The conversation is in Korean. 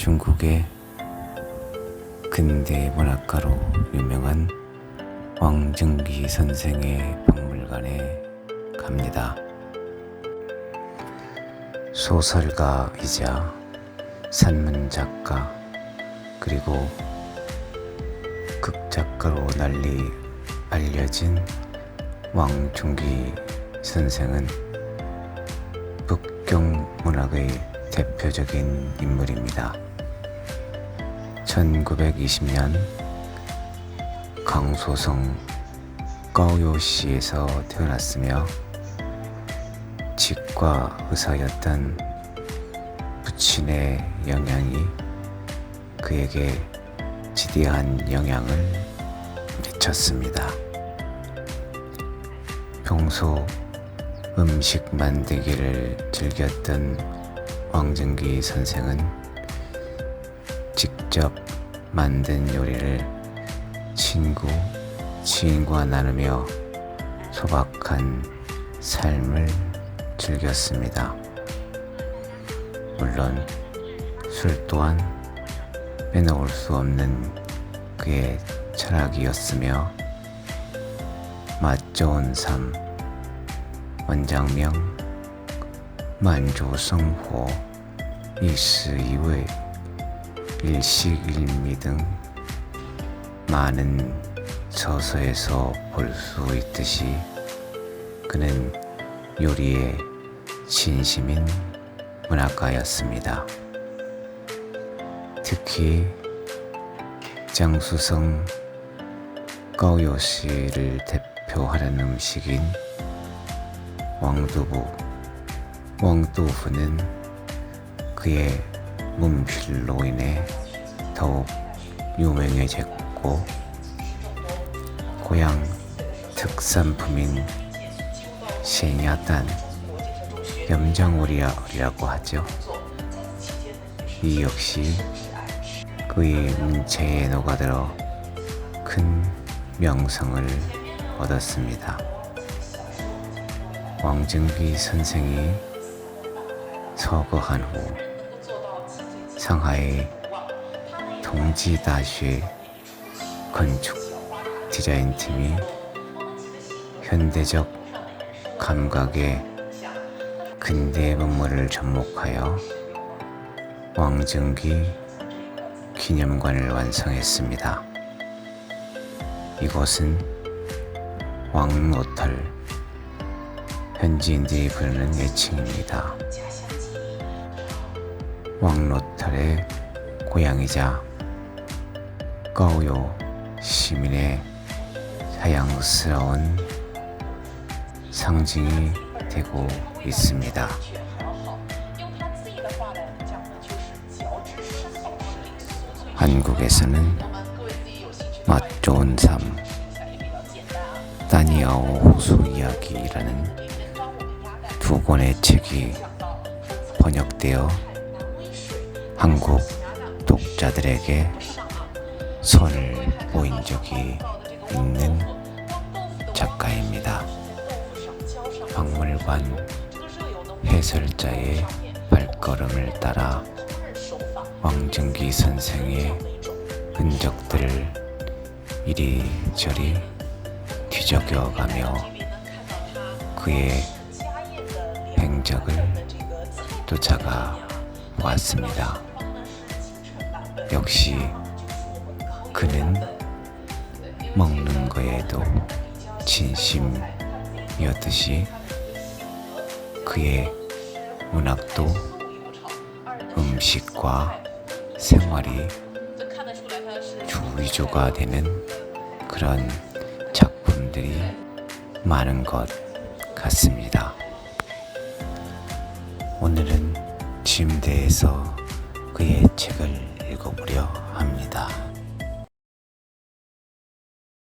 중국의 근대 문학가로 유명한 왕정기 선생의 박물관에 갑니다. 소설가이자 산문작가 그리고 극작가로 널리 알려진 왕중기 선생은 북경 문학의 대표적인 인물입니다. 1920년 강소성 까오요시에서 태어났으며 치과 의사였던 부친의 영향이 그에게 지대한 영향을 미쳤습니다. 평소 음식 만들기를 즐겼던 왕정기 선생은 직접 만든 요리를 친구, 지인과 나누며 소박한 삶을 즐겼습니다. 물론 술 또한 빼놓을 수 없는 그의 철학이었으며 맛 좋은 삶, 원장명, 만조성호, 이스이의 일식일미 등 많은 저서에서 볼 수 있듯이 그는 요리에 진심인 문학가였습니다. 특히 장수성 까오요시를 대표하는 음식인 왕두부, 왕두부는 그의 문필로 인해 더욱 유명해졌고 고향 특산품인 셰냐단 염장오리라고 하죠. 이 역시 그의 문체에 녹아들어 큰 명성을 얻었습니다. 왕정기 선생이 서거한 후 상하이 동지다시 건축 디자인 팀이 현대적 감각의 근대 건물을 접목하여 왕정기 기념관을 완성했습니다. 이곳은 왕노털, 현지인들이 부르는 애칭입니다. 왕로탈의 고향이자 까 우요, 시민의 사양스러운 상징이 되고 있습니다. 한국에서는 맛 좋은 삶, 다니아오 호수 이야기라는 두 권의 책이 번역되어 한국 독자들에게 손을 보인 적이 있는 작가입니다. 박물관 해설자의 발걸음을 따라 왕정기 선생의 흔적들을 이리저리 뒤적여가며 그의 행적을 쫓아가 왔습니다. 역시 그는 먹는 거에도 진심이었듯이 그의 문학도 음식과 생활이 주의조가 되는 그런 작품들이 많은 것 같습니다. 오늘은 침대에서 그의 책을 읽어보려 합니다.